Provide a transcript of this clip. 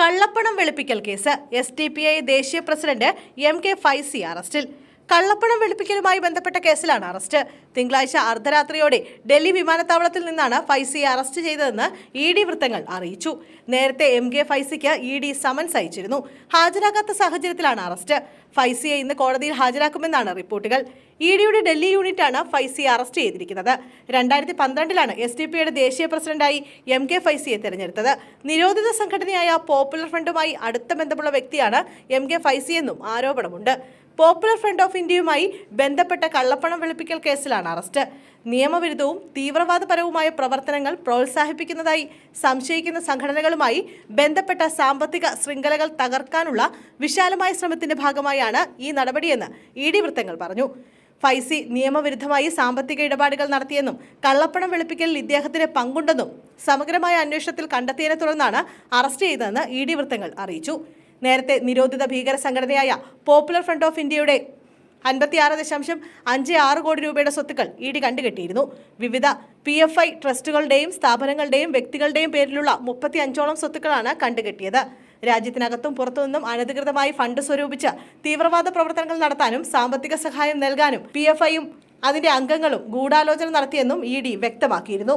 കള്ളപ്പണം വെളുപ്പിക്കൽ case. S T P I ദേശീയ പ്രസിഡന്റ് എം കെ ഫൈസി അറസ്റ്റിൽ. കള്ളപ്പണം വെളുപ്പിക്കലുമായി ബന്ധപ്പെട്ട കേസിലാണ് അറസ്റ്റ്. തിങ്കളാഴ്ച അർദ്ധരാത്രിയോടെ ഡൽഹി വിമാനത്താവളത്തിൽ നിന്നാണ് ഫൈസിയെ അറസ്റ്റ് ചെയ്തതെന്ന് ഇ ഡി വൃത്തങ്ങൾ അറിയിച്ചു. നേരത്തെ എം കെ ഫൈസിക്ക് ഇ ഡി സമൻസ് അയച്ചിരുന്നു. ഹാജരാകാത്ത സാഹചര്യത്തിലാണ് അറസ്റ്റ്. ഫൈസിയെ ഇന്ന് കോടതിയിൽ ഹാജരാക്കുമെന്നാണ് റിപ്പോർട്ടുകൾ. ഇ ഡിയുടെ ഡൽഹി യൂണിറ്റാണ് ഫൈസിയെ അറസ്റ്റ് ചെയ്തിരിക്കുന്നത്. രണ്ടായിരത്തി പന്ത്രണ്ടിലാണ് എസ് ഡി പിയുടെ ദേശീയ പ്രസിഡന്റായി എം കെ ഫൈസിയെ തെരഞ്ഞെടുത്തത്. നിരോധിത സംഘടനയായ പോപ്പുലർ ഫ്രണ്ടുമായി അടുത്ത ബന്ധമുള്ള വ്യക്തിയാണ് എം കെ ഫൈസിയെന്നും ആരോപണമുണ്ട്. പോപ്പുലർ ഫ്രണ്ട് ഓഫ് ഇന്ത്യയുമായി ബന്ധപ്പെട്ട കള്ളപ്പണം വെളുപ്പിക്കൽ കേസിലാണ് അറസ്റ്റ്. നിയമവിരുദ്ധവും തീവ്രവാദപരവുമായ പ്രവർത്തനങ്ങൾ പ്രോത്സാഹിപ്പിക്കുന്നതായി സംശയിക്കുന്ന സംഘടനകളുമായി ബന്ധപ്പെട്ട സാമ്പത്തിക ശൃംഖലകൾ തകർക്കാനുള്ള വിശാലമായ ശ്രമത്തിന്റെ ഭാഗമായാണ് ഈ നടപടിയെന്ന് ഇ ഡി വൃത്തങ്ങൾ പറഞ്ഞു. ഫൈസി നിയമവിരുദ്ധമായി സാമ്പത്തിക ഇടപാടുകൾ നടത്തിയെന്നും കള്ളപ്പണം വെളുപ്പിക്കലിൽ ഇദ്ദേഹത്തിന് പങ്കുണ്ടെന്നും സമഗ്രമായ അന്വേഷണത്തിൽ കണ്ടെത്തിയതിനെ തുടർന്നാണ് അറസ്റ്റ് ചെയ്തതെന്ന് ഇ ഡി വൃത്തങ്ങൾ അറിയിച്ചു. നേരത്തെ നിരോധിത ഭീകര സംഘടനയായ പോപ്പുലർ ഫ്രണ്ട് ഓഫ് ഇന്ത്യയുടെ അൻപത്തിയാറ് ദശാംശം അഞ്ച് ആറ് കോടി രൂപയുടെ സ്വത്തുക്കൾ ഇ ഡി കണ്ടുകെട്ടിയിരുന്നു. വിവിധ പി എഫ് ഐ ട്രസ്റ്റുകളുടെയും സ്ഥാപനങ്ങളുടെയും വ്യക്തികളുടെയും പേരിലുള്ള മുപ്പത്തി അഞ്ചോളം സ്വത്തുക്കളാണ് കണ്ടുകെട്ടിയത്. രാജ്യത്തിനകത്തും പുറത്തുനിന്നും അനധികൃതമായി ഫണ്ട് സ്വരൂപിച്ച് തീവ്രവാദ പ്രവർത്തനങ്ങൾ നടത്താനും സാമ്പത്തിക സഹായം നൽകാനും പി എഫ് ഐയും അതിന്റെ അംഗങ്ങളും ഗൂഢാലോചന നടത്തിയെന്നും ഇ ഡി വ്യക്തമാക്കിയിരുന്നു.